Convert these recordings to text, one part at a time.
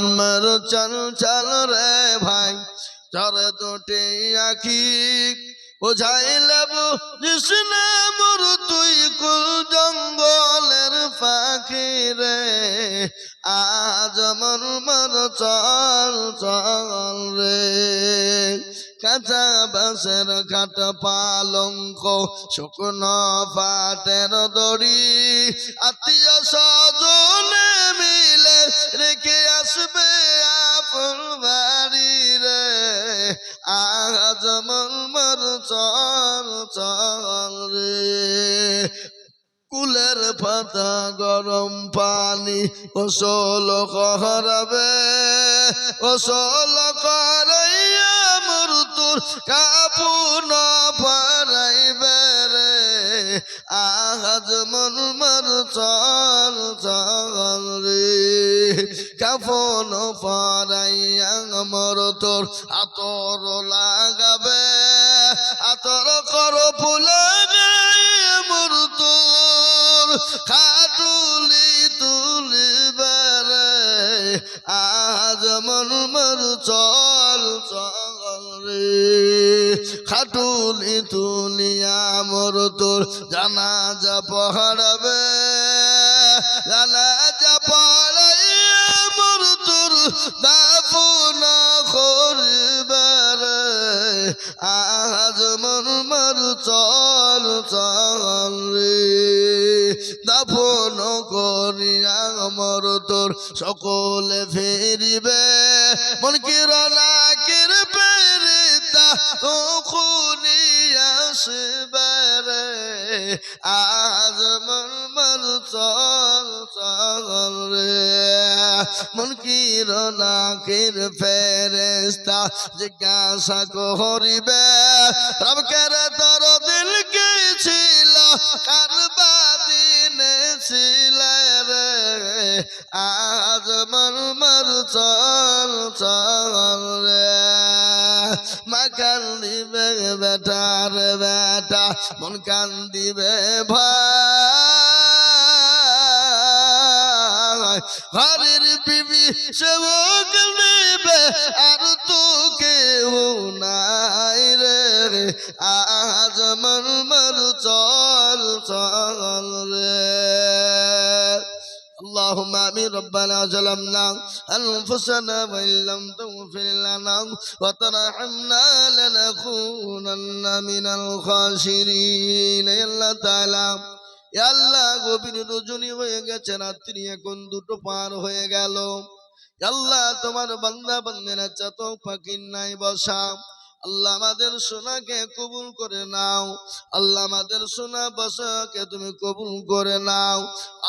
মর চল চল রে ভাই। চর দুটি আখি বুঝাইলে বুঝিসনে মোর তুই কুল জঙ্গলের পাখি রে। আজ মর মর চল চল রে। কাঁচা বাসের খাট পালঙ্ক, শুকনো পাটের দড়ি, আত্মীয় রেখে আসবে আপন বাড়ি রে। আজ মর চল চল রে। কুলের পাতা গরম পানি, ওসল করাবে ওসল করাইয়া মৃত্যুর কাপুন পারাইবে রে। আজ মন মর চল চল রে। কাফন পারাইয়া মর তোর আতর লাগাবে? আতর কর ফুলে মোর তোর। খাটুলি তুলি বেড়ে আজ মন মর চল চল রে। খাটুলি তুলিয়া মোর তোর জানা যা পহাড়বে। জানা যা পড়াইয়া মোর তোর দাফন করবে রে। আজ মন মর চল চল দাফন করিয়া মর তোর সকলে ফেরিবে। মন কিরণা কির পেরিতা তখনই আসবে। রে, আজ মন মর চল চল রে। মন কিরণা কির ফেরেস্তা জিজ্ঞাসা করিবে, রবকের তোর দিল কে ছিল কারবা দিনে ছিল রে? আজ মন মর চল চল রে। মা কান্দিবে বেটার বেটা, মন কান্দিবে ভাই। ঘরের বিবি সেও কান্দিবে আর তো কেউ নাই রে। আজ মন মর চল চল রে। اللهم امين ربنا ظلمنا انفسنا وان لم تغفر لنا وترحمنا لنكونن من الخاسرين يا الله تعالى এ আল্লাহ গভীর রজনী হয়ে গেছে রাত্রি এখন দুটো পার হয়ে গেল এ আল্লাহ তোমার বান্দা বান্দেরা চাতক পাখির নাই বসা আল্লাহ আমাদের সোনাকে কবুল করে নাও আল্লাহ আমাদের সোনা বসাকে তুমি কবুল করে নাও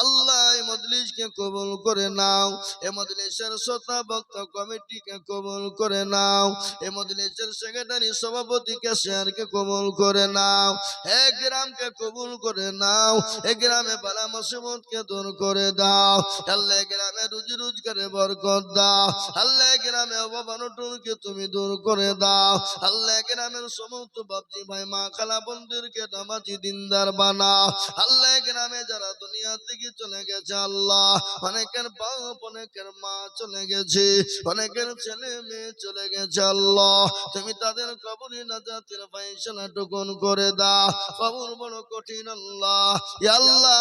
আল্লাহ এই মজলিসকে কবুল করে নাও। এ মজলিসের শ্রোতা, ভক্ত কমিটিকে কবুল করে নাও। এ মজলিসের সেক্রেটারি, সভাপতিকে শেয়ারকে কবুল করে নাও। এ গ্রামকে কবুল করে নাও। এ গ্রামে বালা মুসিবতকে দূর করে দাও। আল্লাহ গ্রামে রুজি রোজগারে বরকত দাও। আল্লাহ গ্রামে অভাব অনটনকে তুমি দূর করে দাও। আল্লাহ গ্রামের সমস্ত বাপজি ভাই, মা, খালা বন্ধুরকে নামাজি দিনদার বানাও। আল্লাহ গ্রামে যারা দুনিয়া থেকে চলে গেছে আল্লাহ অনেকের বাপ, অনেকের মা চলে গেছে, অনেকের ছেলে মেয়ে চলে গেছে আল্লাহ। তুমি তাদের কবরি নাজাতের ফাইসলা টুকুন করে দাও। কবর বড় কঠিন আল্লাহ। আল্লাহ,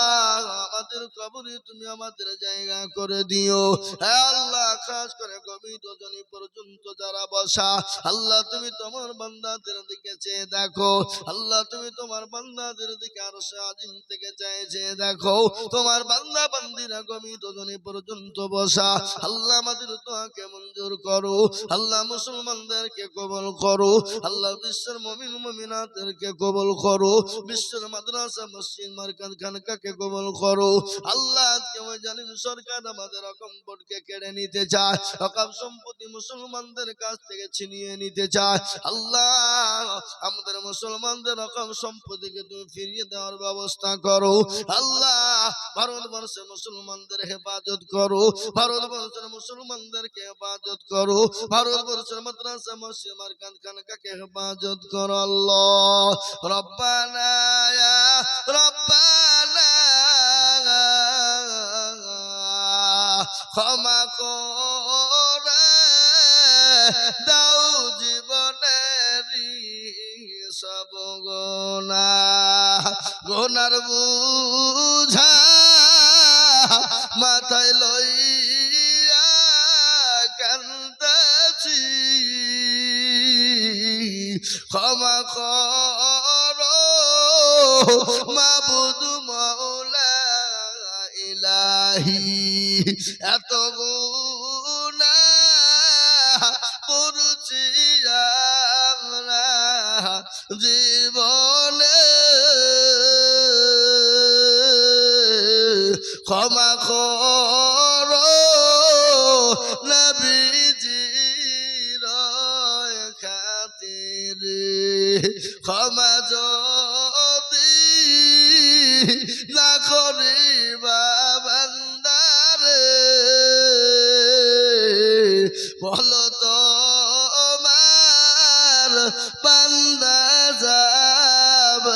আমাদের কবরে তুমি আমাদের জায়গা করে দিও। হ্যাঁ আল্লাহ খাস করে গভীর রজনী পর্যন্ত যারা বসা, আল্লাহ তুমি তোমার বান্দাদের দিকে চেয়ে দেখো, আল্লাহ তুমি তোমার বান্দাদের দিকে আরও আজিম থেকে চেয়ে চেয়ে দেখো, তোমার বান্দা বান্দিরা গভীর রজনী পর্যন্ত বসা, আল্লাহ আমাদের তোয়াকে মঞ্জুর করো, আল্লাহ মুসলমানদেরকে কবল করো, আল্লাহ বিশ্বের মমিন মমিনাদেরকে কবল করো, বিশ্বের মাদ্রাসা, মসজিদ, মার্কাজ, খানকাকে কবল করো, আল্লাহ আজকে ওই জালিম সরকার আমাদের রকম বোর্ডকে কেড়ে নিতে চায় রকম সম্পত্তি মুসলমানদের কাছ থেকে ছিনিয়ে নিতে চায় আল্লাহ, আমাদের মুসলমানদের রকম সম্পত্তিকে তুমি ফিরিয়ে দেওয়ার ব্যবস্থা করো। আল্লাহ, ভারতবর্ষের মুসলমানদের হেফাজত করো। ভারতবর্ষের মুসলমানদেরকে হেফাজত করো। ভারতবর্ষের মাদ্রাসা, মসজিদ, মার্কাজ, খানকাকে হেফাজত করো। আল্লাহ, রব্বানা রব্বানা ক্ষমা করে দাও জীবনের সব গোনা গোনার বুঝা মাথায় লইয়া কান্দাছি ক্ষমা কর মাবুদু ইলাহি এত গুণা করছি জীবনে। ক্ষমা কর ক্ষমা যদি না করি বলো তো আমার পান্দা যাব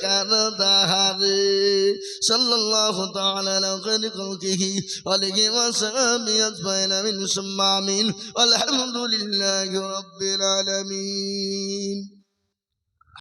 কার দাহারে সাল্লাল্লাহু তাআলা আলা খায়রি খালকিহি ওয়া আলিহি ওয়া সাহবিহি আজমাইন। আমিন। সুম্মা আমিন। আলহামদুলিল্লাহি রাব্বিল আলামিন।